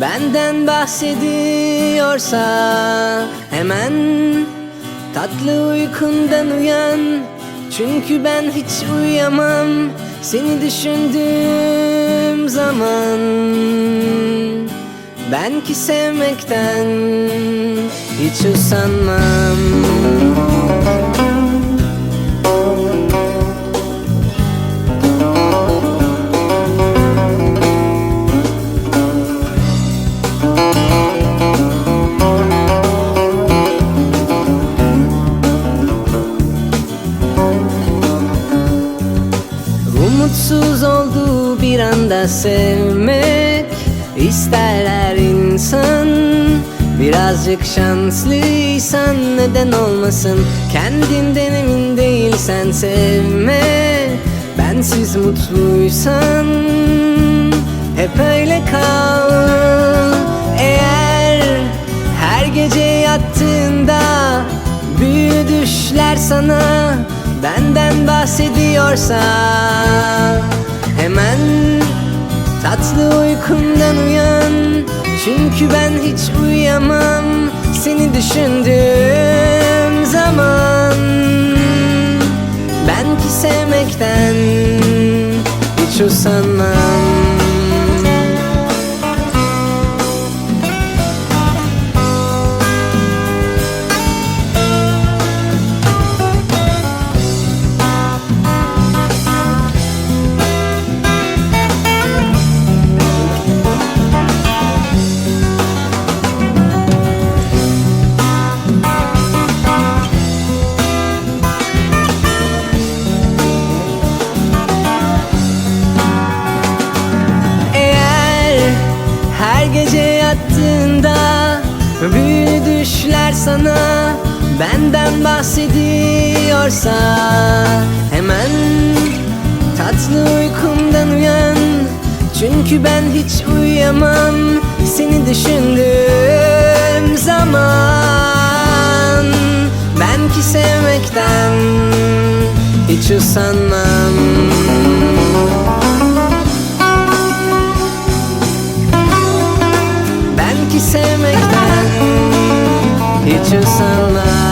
Benden bahsediyorsa Hemen tatlı uykundan uyan. Çünkü ben hiç uyuyamam Seni düşündüğüm zaman. Ben ki sevmekten hiç usanmam Umutsuz olduğu bir anda sevmek. İster her insan Birazcık şanslıysan neden olmasın? Kendinden emin değilsen sevme. Bensiz mutluysan hep öyle kal. Eğer her gece yattığında Büyülü düşler sana Benden bahsediyorsa Hemen tatlı uykumdan uyan. Çünkü ben hiç uyuyamam Seni düşündüğüm zaman. Ben ki sevmekten hiç usanmam sana Benden bahsediyorsa Hemen tatlı uykumdan uyan. Çünkü ben hiç uyuyamam Seni düşündüğüm zaman. Ben ki sevmekten hiç usanmam. Ben ki sevmekten hiç usanmam